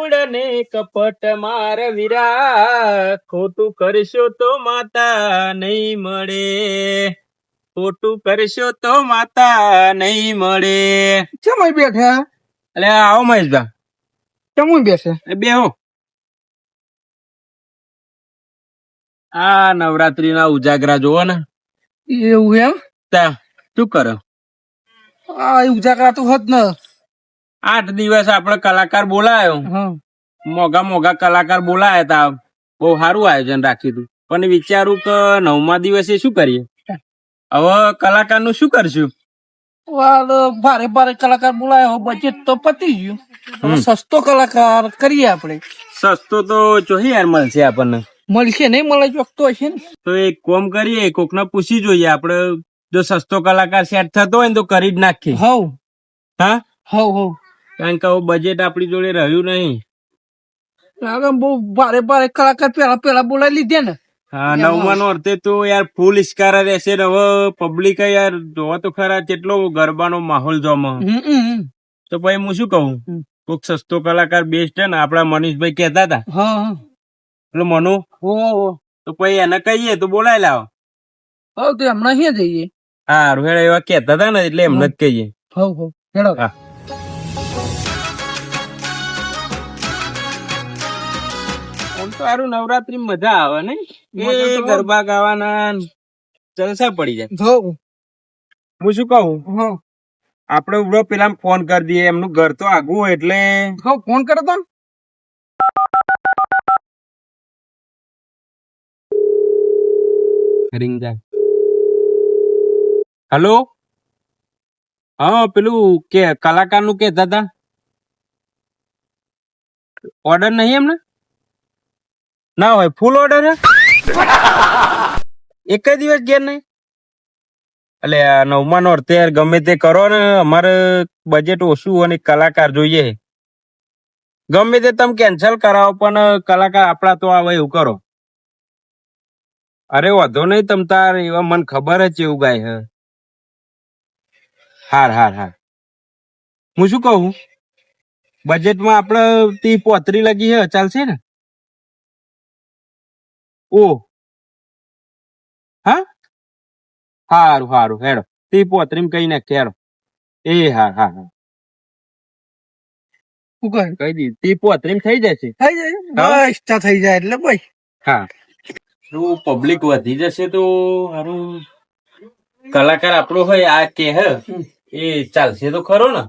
Food ને કપટ માર વીરા ખોટું કરશો તો માતા નહીં મળે. ખોટું કરશો તો માતા નહીં મળે. ચમ બેઠા એટલે આવો મહેશભા ચમ બેસે? બે બેહો આ નવરાત્રી ના ઉજાગરા જોવો ને. એવું એમ? તા શું કરો? આ ઉજાગરા તો હોત ને. આઠ દિવસ આપણે કલાકાર બોલાયો. હા. મોગા મોગા કલાકાર બોલાયા તા. બહુ સારું આયોજન રાખ્યું હતું પણ વિચારું કે નવમા દિવસે શું કરીએ? હવે કલાકારનું શું કરશું? ભારે ભારે કલાકાર બોલાયો બજેટ તો પતી ગયું. હવે સસ્તો કલાકાર કરીએ આપણે. સસ્તો તો ચોહી યાર મળશે આપણને. મળશે નહીં મળે ચોકતો હશે ને. તો એક કોમ કરીએ કોકને પૂછી જોઈએ. આપણે જો સસ્તો કલાકાર સેટ થતો હોય ને તો કરી જ નાખીએ. હવ. હા? હવ હવ. કારણ કે હવે બજેટ આપણી જોડે રહ્યું નહીં. બહુ ભારે ભારે કલાકાર પેલા પેલા બોલાવી લીધે ને. હા નવમા નો અર્થે તો યાર ફૂલ ઇસ્કારા રહેશે ને હવે પબ્લિક યાર જોવા તો ખરા કેટલો ગરબાનો માહોલ જોમાં હમ. તો પછી હું શું કહું? કોક સસ્તો કલાકાર બેસ્ટ છે ને આપડા મનીષભાઈ કહેતા હતા. એટલે મનુ તો પછી એને કહીએ તો બોલાય લાવો. હવ તો હમણાં ક્યાં જઈએ. હા રોહેડા એવા કહેતા હતા ને એટલે એમને જ કહીએ. હવ હવ. હા. આમ તો આરું નવરાત્રી મજા આવે ને એ ગરબા ગાવાના જલસા પડી જાય. જો. હું શું કહું? હવ આપડે ઉડો પેલા ફોન કરી દઈએ એમનું ઘર તો આગું એટલે. હો ફોન કરો તો રિંગ જાય. હેલો? હા પેલું કે કલાકારનું કેતા હતા. ઓર્ડર નહીં એમને? ના હોય ફૂલ ઓર્ડર એક જ દિવસ ઘેર નહીં. એટલે નવમા નો અર્થે ગમે તે કરો ને, અમારે બજેટ ઓછું અને કલાકાર જોઈએ ગમે તે તમે કેન્સલ કરાવો, પણ કલાકાર આપણા તો આવે એવું કરો. અરે વાંધો નહીં, તમ તાર એવા મને ખબર જ એવું ગાય હે. હાર હાર હાર. હું શું કહું? બજેટમાં આપણે તી પોતરી લગી હે, ચાલશે ને? ઓ. હા? હારું હારું હેડો. તી પોતરી કઈ નાખે હેડો એ હા હા હા. શું કહે? કઈ દી. તી પોતરી થઈ જશે. થઈ જાય. ઈચ્છા બસ થઈ જાય એટલે ભાઈ હા. શું પબ્લિક વધી જશે તો સારું કલાકાર આપણો હોય આ કે હે? એ ચાલશે તો ખરો ને?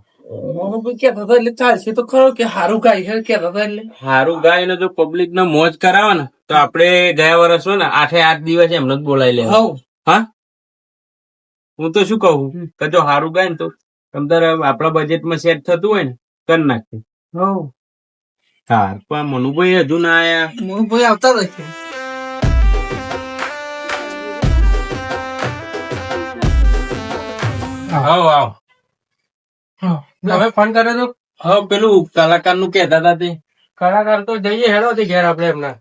ચાલશે તો ખરો કે હારું ગાય છે કહેતા એટલે હારું ગાય ને જો પબ્લિક ને મોજ કરાવે ને તો આપણે ગયા વર્ષ હોય ને આઠે આઠ દિવસ એમને જ બોલાવી લે હા? હું તો શું કહું. કે જો હારું ગાય ને તો તમતારે આપણા બજેટમાં સેટ થતું હોય ને કરી નાખે હવ હા પણ મનુભાઈ હજુ ના આયા. મનુભાઈ આવતા રહેશે આવો આવો. હા. તમે ફોન કર્યો તો? હા પેલું કલાકારનું કેતા હતા તે. કલાકાર તો જઈએ હેડો થી ઘેર આપડે એમના.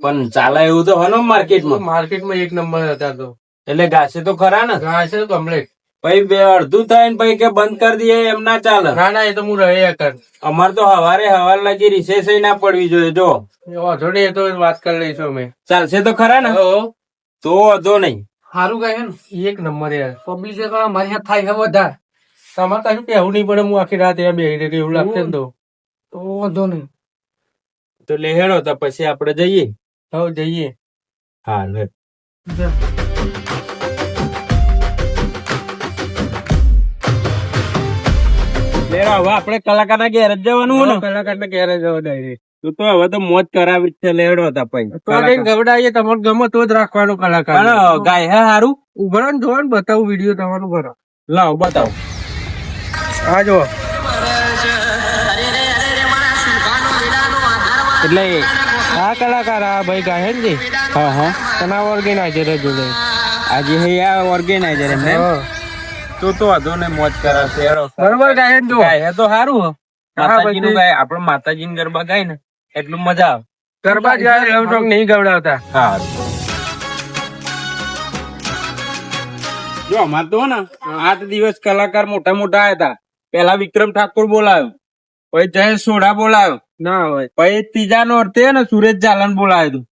પણ ચાલે એવું તો હોય માર્કેટમાં. માર્કેટમાં એક નંબર હતા તો. એટલે ઘાસે તો ખરા ને? ઘાસે તો કમ્પ્લેટ પછી બે અડધું થાય ને પછી કે બંધ કરી દઈએ એમ ના ચાલે. ના ના એ તો હું રહે કર અમાર તો હવારે હવાર લગી રિસેસ ના પડવી જોઈએ જો. અધોડી એ તો વાત કરી લઈશું અમે. ચાલશે તો ખરા ને? તો અધો નહીં. સારું કહે ને. એક નંબર યાર. પબ્લિક મારી હાથ થાય છે વધારે. તમારે કશું કહેવું નહીં પડે હું આખી રાત ત્યાં બેહી રહી એવું લાગશે ને તો. તો વાંધો નહીં. તો લેહેડો તો પછી આપણે જઈએ. હા જઈએ. હા લે હવે આપણે કલાકાર ના ઘેર જ જવાનું ને. કલાકાર ને ક્યારે જવા ડાયરેક્ટ. તું તો હવે તો મોજ કરાવી છે લેડો હતા પછી તો કઈ ગવડાવીએ તમારે ગમે તો જ રાખવાનો કલાકાર ગાય હે હારું? ઊભા ને જોવા ને બતાવું વીડિયો તમારું ભરો. લાવ બતાવો. આ જો એટલે આ કલાકાર આ ભાઈ ગાય ને હા હા. તના ઓર્ગેનાઇઝર જોડે આજે હે આ ઓર્ગેનાઇઝર એમને. તો તો વાંધો ને મોજ કરાશે બરોબર ગાય ને જો ગાય તો સારું. હો માતાજી નું ગાય આપણે માતાજી ને ગરબા ગાય ને એટલું મજા આવે. ગરબા જાય લવ સોંગ નહીં ગવડાવતા. હા. જો અમાર તો ને આઠ દિવસ કલાકાર મોટા મોટા આવ્યા હતા. પેલા વિક્રમ ઠાકોર બોલાયો પછી જયેશ સોઢા બોલાયો ના હોય. પછી ત્રીજા નોરતે ને સુરેશ જાલન બોલાયો હતું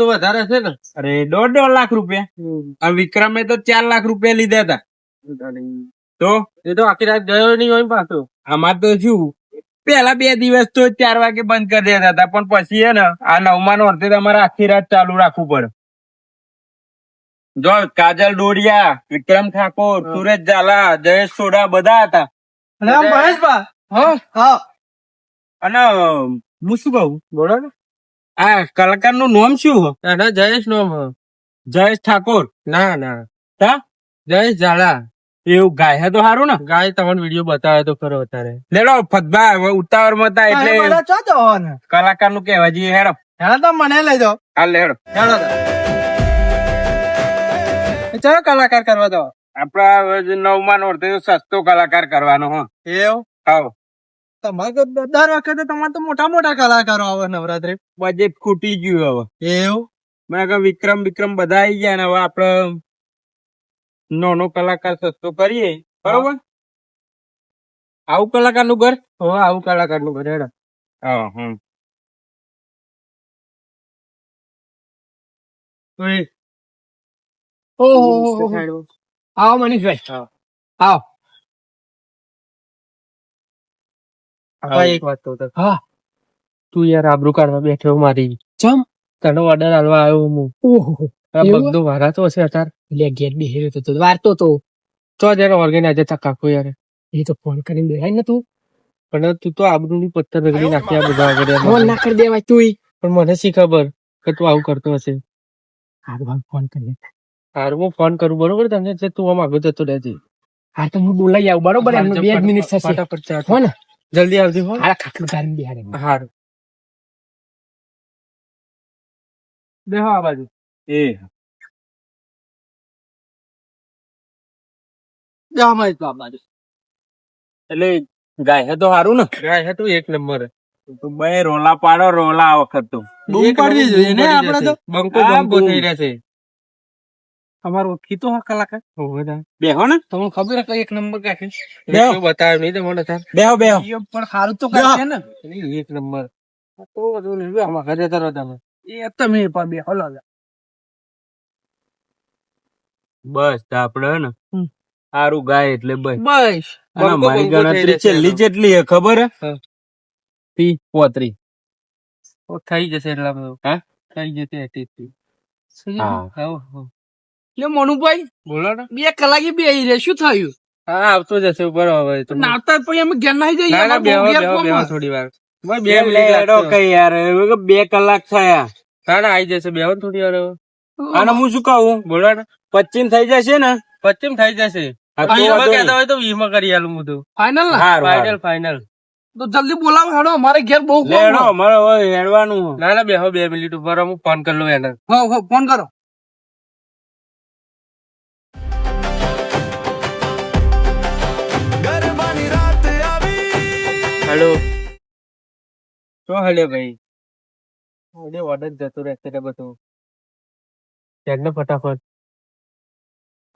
તો વધારે છે ને. અરે દોઢ દોઢ લાખ રૂપિયા. અને વિક્રમે તો ચાર લાખ રૂપિયા લીધા હતા. તો? એ તો આખી રાત ગયો નહીં હોય પાછો. આમાં તો શું? પેલા બે દિવસ તો ચાર વાગે બંધ કરી દેતા હતા પણ પછી હે ને આ નવમા અર્થે તમારે આખી રાત ચાલુ રાખવું પડે. જો કાજલ ડોડિયા વિક્રમ ઠાકોર સુરેશ ઝાલા જયેશ સોડા બધા હતા. અને આમ મહેશભા? હા? હા. અને હું શું કહું બોલો ને. આ કલાકારનું નામ શું હો? ના જયેશ નો જયેશ ઠાકોર? ના ના. તા? જયેશ ઝાલા. એવું ગાય હે તો સારું ને? ગાય તમને વીડિયો બતાવે તો ખરો અત્યારે. લેડો ફદભા હવે ઉતાવળમાં હતા એટલે કલાકારનું? કહેવા જઈએ હેડો. હેડો તો મને લઈ જાઓ. હા લેડો એ ચયો કલાકાર કરવા દો? આપડા નવમાં નોરતે સસ્તો કલાકાર કરવાનો હો. એવું? હા તમારે દર વખતે તમારે તો મોટા મોટા કલાકારો આવે નવરાત્રી. બજેટ ખૂટી ગયું હવે. એવું? મેં કહ્યું વિક્રમ વિક્રમ બધા આવી ગયા ને હવે આપણે નાનો કલાકાર સસ્તો કરીએ. બરોબર? આવું કલાકારનું ઘર? હો આવું કલાકારનું ઘર હેડો. હા હમ. ઓહો આવો મનીષભાઈ આવો. હા એક વાત કહું હા. તું યાર આબરૂ કાઢવા બેઠો મારી. ચમ? તને ઓર્ડર આલવા આવ્યો હું. ઓહો. બગદો વારા તો હશે અત્યારે. એટલે ઘેર બેહી તો વારતો તો. ચો જયારે ઓર્ગેનાઇઝર ચકાકો યાર. એ તો ફોન કરીને બેહાય ને તું. પણ તું તો આબરૂ ની પથ્થર રગડી નાખ્યા બધા આગળ ફોન ના કરી દેવાય તું પણ મને શી ખબર કે તું આવું કરતો હશે. હારું ફોન કરી હારું હું ફોન કરું બરોબર? તને જે તું આમ આગળ જતો રહેજે. હા તો હું બોલાઈ આવું બરોબર? એમને બે જ મિનિટ થશે. ફટાફટ ચા હો ને? જલ્દી આવજો હો. હારા ખાટલું ગાડી બિહારે હારું. બેહો આ બાજુ. એ. ગામાય તો આ બાજુ. એટલે ગાય હે તો હારું ને? ગાય હે તું એક નંબર. તો બે રોલા પાડો રોલા આ વખત તો. બૂમ પાડવી જોઈએ ને આપણે તો? બંકો બંકો થઈ રહ્યા રહેશે અમારો ખીતો હા કલાકાર? હોવે બેહો ને. તમને ખબર હતી એક નંબર કાકી બેહો. બતાવ્યું નહીં તમને તાર બેહો બેહો. પણ સારું તો કરશે ને. એક નંબર. તો બધું નહીં, આમાં ઘરે તરો તમે. એ તમે પણ બે હલો બસ તો આપડે ને. સારું ગાય એટલે બસ. બસ. અને મારી ગણતરી છેલ્લી. જેટલી હે ખબર હે? હા. પોત્રી. ઓ, થઈ જશે એટલા બધું. હા? થઈ જશે હા. હા. હાવ. મનુભાઈ બોલો ને. બે કલાકે બે રે શું થયું? હા આવતો જશે બરોબર તો. નાતા પછી અમે ઘેર નાહી જઈએ ના ના અમારે બેહો બહુ ઘેર બેહો બેહો કોમ થોડી વાર. બે બે લેડો કઈ યાર બે કલાક થયા. ના ના આવી જશે બે થોડી વાર અને હું શું કહું? બોલો ને. પચીન થઈ જશે ને? પશ્ચિમ થઈ જશે. હા, વીમાં વાંધો કહેતા નહીં. હોય તો વીમાં કરી આલું હું તો. હારું, ફાઇનલ ફાઇનલ તો જલ્દી બોલાવો હેડો અમારે ઘેર બહુ હેડો અમારે હવે હેડવાનું. ના ના બે બે મિનિટ ઉપર હું ફોન કરી લઉં એને. હો, હો, ફોન કરો. હેલો. શું હાલે ભાઈ? ઓર્ડર ઓર્ડર જતો રહેશે ને બધું. હેડ ને ફટાફટ.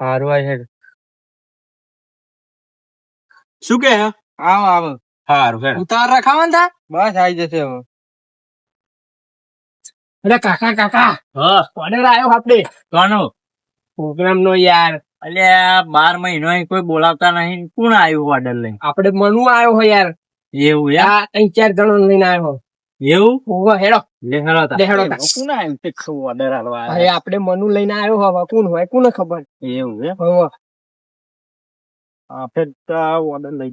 હારું આય હેડ. શું કે? આવો આવો. હારું હેડ. ઉતાર રખાવાનું થા બસ આવી જશે હવે. અરે કાકા કાકા. હા. ઓર્ડર આવ્યો આપણે કોનો? પ્રોગ્રામ નો યાર. અલ્યા બાર મહિનો કોઈ બોલાવતા નહીં. કોણ આવ્યું ઓર્ડર લઈને? આપણે મનુ આવ્યો હોય યાર. એવું આ ત્રણ ચાર જણો લઈને આવ્યો. એવું? હેડો. લે તા. લે તા. કોણ આવ્યું તે ઓર્ડર આલવા અરે આપણે મનુ લઈને આવ્યો હવે કોણ હોય કોને ખબર? એવું એમ હોવે. ઓર્ડર લઈ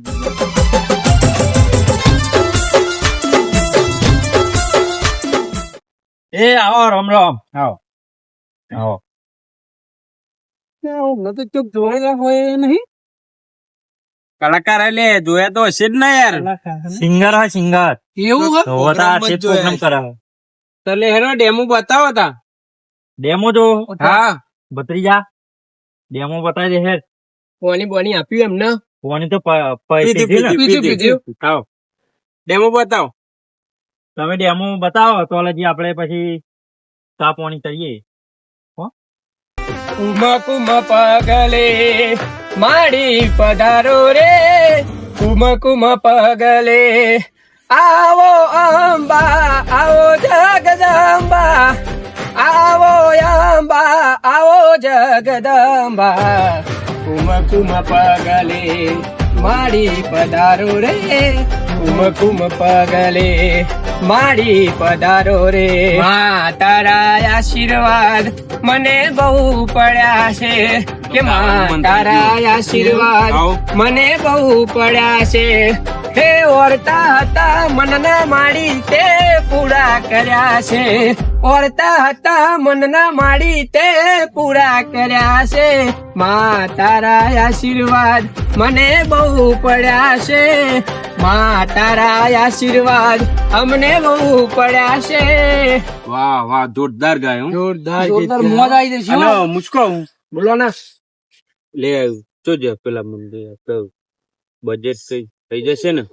એ આવો રામ રામ આવો. આવો તો ચોક જોયેલા હોય નહીં? કલાકાર એટલે જોયા તો હશે જ ને યાર. સિંગર હા સિંગર એવું હે? પ્રોગ્રામ કરાવે. તલે હેરો ડેમો બતાવો તા. ડેમો જો. હા. ભત્રીજા ડેમો બતાવી દે હેડ. કોની બોની આપ્યું એમને. કોની તો પ- પૈસે પીધી, ને? પીધી, પીધી. આવો ડેમો બતાવો. તમે ડેમો બતાવો તો હજી આપણે પછી ચા પાણી કરીએ. કુમા કુમ પગલે માડી પધારો રે. કુમ કુમ પગલે આવો અંબા, આવો જગદંબા, આવો અંબા, આવો જગદંબા. કુમ કુમ પગલે માડી પધારો રે. કુમ કુમ પગલે મારી પધારો રે મા તારા આશીર્વાદ મને બહુ પડ્યા છે કે મા તારા આશીર્વાદ મને બહુ પડ્યા છે હે ઓરતા હતા મનના માડી તે પૂરા કર્યા છે ઓરતા હતા મનના માડી તે પૂરા કર્યા છે. મા તારા આશીર્વાદ મને બહુ પડ્યા છે. મા તારા આશીર્વાદ અમને બહુ પડ્યા છે. વાહ વાહ જોરદાર ગાય જોરદાર જોરદાર મોજ આવી જશે હો. અને મુસ્કો હું. બોલો ને. લે જો જોજે પેલા મંદિર બજેટ કઈ થઈ જશે ને?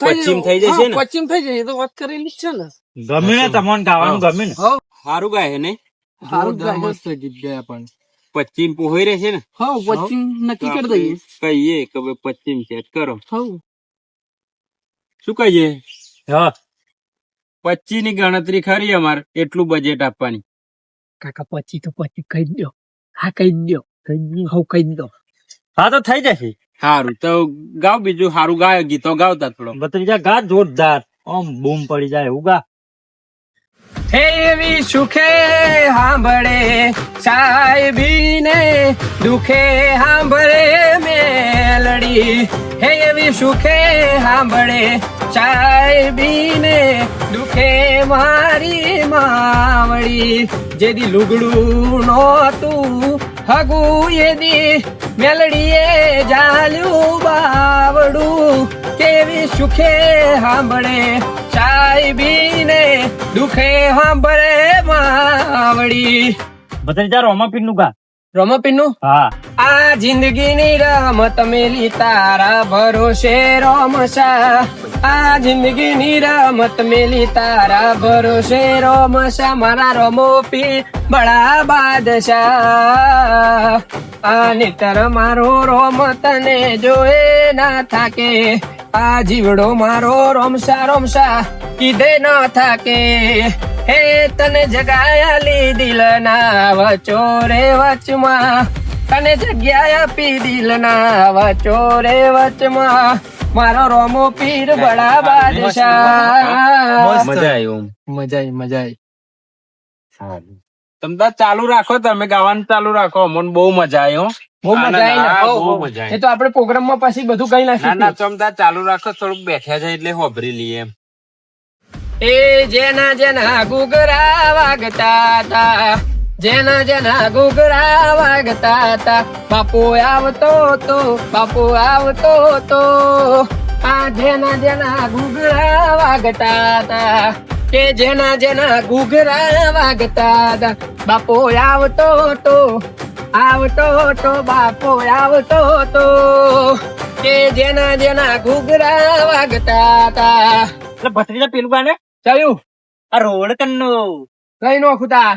પશ્ચિમ થઈ જશે ને? પશ્ચિમ થઈ જશે એ તો વાત કરેલી છે ને. ગમે ને તમને ગાવાનું ગમે ને? સારું ગાય ને? સારું ગાય. મસ્ત ગીત ગયા પણ પશ્ચિમ પોહોઈ રહેશે ને? હા પશ્ચિમ નક્કી કરી દઈએ. કહીએ કે ભાઈ પશ્ચિમ સેટ કરો. શું કહીએ? હા. પચી ની ગણતરી ખરી અમાર એટલું બજેટ આપવાની. કાકા પછી તો પછી કહી દો. હા કહી દો. હું કહી દો. હા તો થઈ જશે. સારું તો ગાવ બીજું સારું ગાય ગીતો ગાવતા થોડો બત્રીજા ગા જોરદાર. આમ બૂમ પડી જાય એવું ગા એવી સુખે સાંભળે સાહેબીને દુખે સાંભળે મેલડી. હે એવી સુખે સાંભળે સાહેબીને દુખે મારી માવડી. જેદી લુગડું નહોતું, હગુ એદી મેલડીએ જાલ્યું બાવડું. કેવી સુખે સાંભળે સાહેબીને દુખે હાંભરે માવડી બત્રીજા રોમાપીરનું ગા. રમપીનું હા. આ જિંદગીની રમત મેલી તારા ભરોસે રોમસા. આ જિંદગીની રમત મેલી તારા ભરોસે રોમસા મારા રમો પી બળા બાદશાહ. આ નિતર મારો રોમ તને જોએ ના થાકે. આ જીવડો મારો રોમસા રોમસા કીધે ન થાકે. હે તને જગાયાલી દિલના વચો રે વચમાં. તને જગ્યા આપી દિલના વચો રે વચમાં. મારો રોમો પીર બડા બાદશાહ. મજા આવી મજા આવી મજા આવી તમે ચાલુ રાખો તમે ગાવાનું ચાલુ રાખો. અમને બહુ મજા આવી બહુ મજા આવી એ તો આપણે પ્રોગ્રામમાં પછી બધું કઈ ના ના તાર ચાલુ રાખો થોડુંક બેઠ્યા છે એટલે હોભરી લઈએ એ જેના જેના ગુગરા વાગતા તા જેના જેના ઘૂઘરા વાગતા હતા. બાપુ આવતો તો બાપુ આવતો તો આ જેના જેના ઘૂઘરા વાગતા હતા કે જેના જેના ઘૂઘરા વાગતા તા બાપુ આવતો તો આવતો તો બાપુ આવતો તો કે જેના જેના ઘૂઘરા વાગતા હતા. એટલે ભત્રીજા પેલું ગાને? ચાલ્યું. આ રોડ કન્નો કઈ નો ખુદા.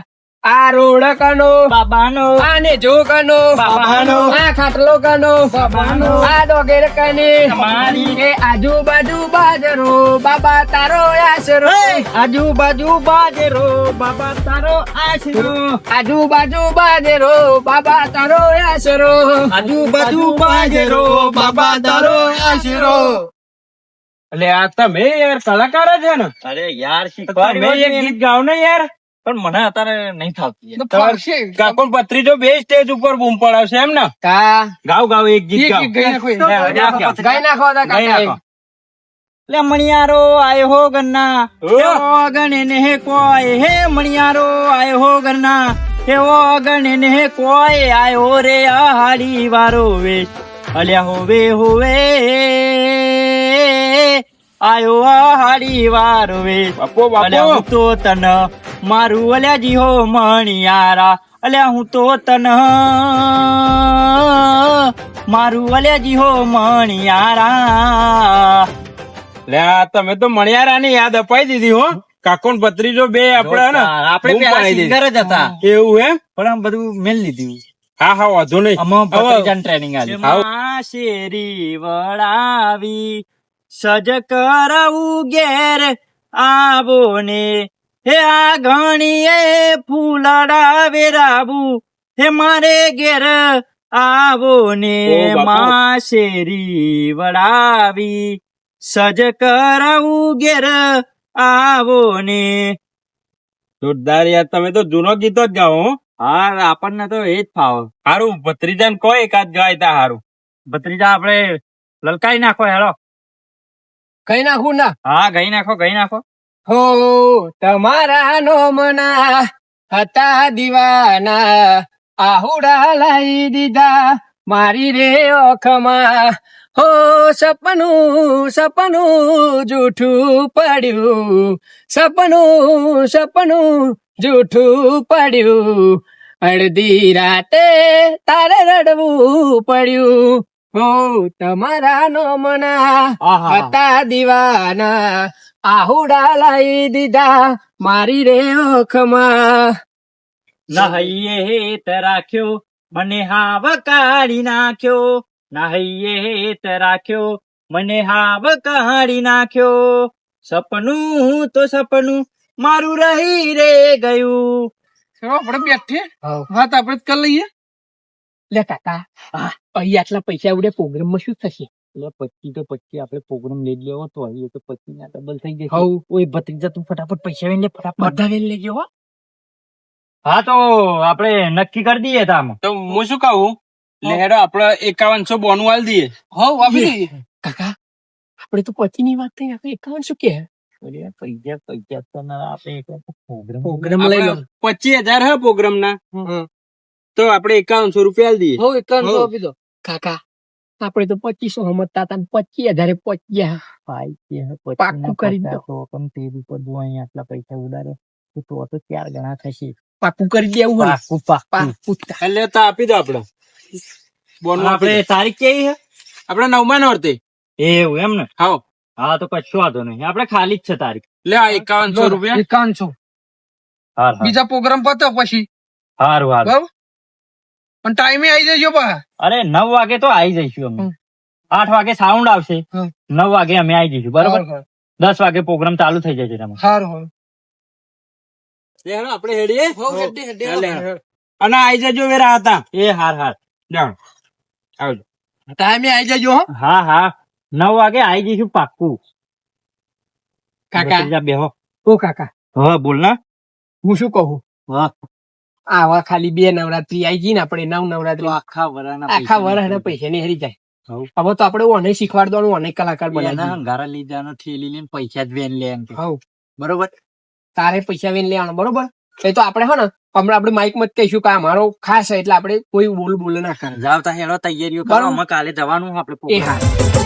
આ રોડ કનો બાબાનો આને જો કનો બાબાનો. આ ખાટલો કનો બાબાનો. આ ડોગેર કને મારી એ આજુબાજુ બાજરો બાબા તારો આશરો આજુબાજુ બાજરો બાબા તારો આશરો આજુબાજુ બાજરો બાબા તારો આશરો આજુબાજુ બાજરો બાબા તારો આશરો એટલે આ તમે યાર કલાકાર જ છે ને અરે યાર તમે એક ગીત ગાવ ને યાર પણ મને અત્યારે નહીં થતી તો ફરશે. કાકો બે સ્ટેજ ઉપર બૂમ પડાવશે એમ ને? ગાવ ગાવ એક ગીત ગાઈ નાખો. લે મણિયારો આયો હો ગન્ના. એવો ગણે ને હે કોઈ? હે મણિયારો આયો હો ગન્ના. એવો ગણે ને હે કોઈ? આયો રે આહાડી વારો વે. અલ્યા હોવે હોવે. આયો આહાડી વારો વે. બાપો બાપો. તો તન મારું અલ્યા જી હો મણિયારા અલ્યા હું તો તન મારું અલ્યા જી હો મણિયારા. લ્યા તમે તો મણિયારાની યાદ અપાઈ દીધી હો. કાકોન ને ભત્રીજો બે આપડે ને આપણે. સિંગર જ હતા. એવું એમ? પણ આમ બધું મેલ લીધું. હા હા વાંધો નહીં. હવે- ટ્રેનિંગ આલી. શેરી વળાવી સજ કરાવું ઘેર આવો ને હે આ ઘણીએ ફૂલડા વેરાવું હે મારે ઘેર આવો ને માશેરી બાપુ. માં શેરી વડાવી સજ કરાવું ઘેર આવો ને. જોરદાર યાર તમે તો જૂનો ગીતો જ ગાઓ હો. હા આપણને તો એ જ ફાવો. સારું ભત્રીજાને કોઈ એકાદ ગાય તા સારું ભત્રીજા આપણે લલકાઈ નાખો હેલો કઈ નાખું ના. હા ગઈ નાખો ગઈ નાખો. હો તમારા નોમના હતા દીવાના આહુડા લાઈ દીધા મારી રે ઓખમાં. હો સપનું સપનું જૂઠું પડ્યું સપનું સપનું જૂઠું પડ્યું. અડધી રાતે તારે રડવું પડ્યું. હો તમારા નોમના હતા દીવાના આહુડા લાઈ દીધા મારી રે ઓખમાં. નહૈયે હેત રાખ્યો મને હાવ કાઢી નાખ્યો. નહૈયે હેત રાખ્યો મને હાવ કાઢી નાખ્યો. સપનું તો સપનું મારું રહી રે ગયું. આપણે બેઠે વાત આપણે કરી લઈએ. લે કાકા અહીં આટલા પૈસા ઉડે પ્રોગ્રામમાં શું થશે? એટલે પચી તો પચી આપણે પ્રોગ્રામ લઈ લેવો તો હવે તો પચી ના ડબલ થઈ જશે. હવ ઓય ભત્રીજા તું ફટાફટ પૈસા લઈને ફટાફટ. બધા વેલ લેજો હો. હા તો આપણે નક્કી કરી દઈએ તામ. તો હું શું કહું? લેડો આપડે એકાવનસો બોનું આલ દઈએ. હવ આપી દઈએ. કાકા આપણે તો પછી ની વાત થઈ આપણે એકાવનસો શું કે? અરે પૈસા પૈસા તો ના આપણે એક પ્રોગ્રામ પ્રોગ્રામ લઈ લો. પચીસ હજાર હે પ્રોગ્રામ ના. તો આપણે એકાવનસો રૂપિયા આલ દઈએ. હવ એકાવનસો આપી દો. કાકા આપણે તો પચીસો સમજતા હતા પચીસ હજારે પચ્યા. પાકું કરી દો. પણ તે ઉપર જો અહીં આટલા પૈસા ઉડાડે તો તો તો ચાર ગણા થશે. પાકું કરી દેવું પાક્કું પાકું એટલે તો આપી દો આપણે. બોન આપણે તારીખ કેવી છે? આપણે નવમા નોરતે એવું એમ ને? હાઉ. હા તો કશું વાંધો નહીં. આપણે ખાલી જ છે તારીખ. લે આ એકાવનસો રૂપિયા. એકાવનસો. બીજા પ્રોગ્રામ પતો પછી. સારું બરાબર? પણ ટાઈમે આવી જજો બા અરે નવ વાગે તો આવી જઈશું અમે. હમ. આઠ વાગે સાઉન્ડ આવશે. હમ. નવ વાગે અમે આવી જઈશું બરોબર? દસ વાગે પ્રોગ્રામ ચાલુ થઈ જશે તમારે. સારું સારું. લે હેડો આપડે હેડીએ. હવ હેડે હેડે લે, લે. અને આઈ જજો વેરા હતા. એ હાર હાર. જાણ આવજો. ટાઈમે આવી જજો હો. હા હા. નવ વાગે આવી જઈશું પાક્કું. કાકા. ભત્રીજા બેહો. ઓ કાકા. હા બોલ ના. હું શું કહું? હા. આવા ખાલી બે નવરાત્રી આવી ગઈ ને આપણે નવ નવરાત્રી આખા વરાના આખા વરાના પૈસા ની હરી જાય. હવે તો આપણે ઓને શીખવાડવાનું ઓને કલાકાર એના બનાવી હંગારા લઈ જવાનો થેલી લઈને પૈસા જ વેન લે હવ બરોબર? તારે પૈસા વેન લેવાનો બરોબર? એ તો આપણે હો ને હમણાં આપણે માઇકમાં કહીશું કે અમારો ખાસ એટલે આપણે કોઈ બોલ બોલ ના કરે. જાવ તા હેડો તૈયારીઓ કરો અમે કાલે જવાનું આપણે એ હા.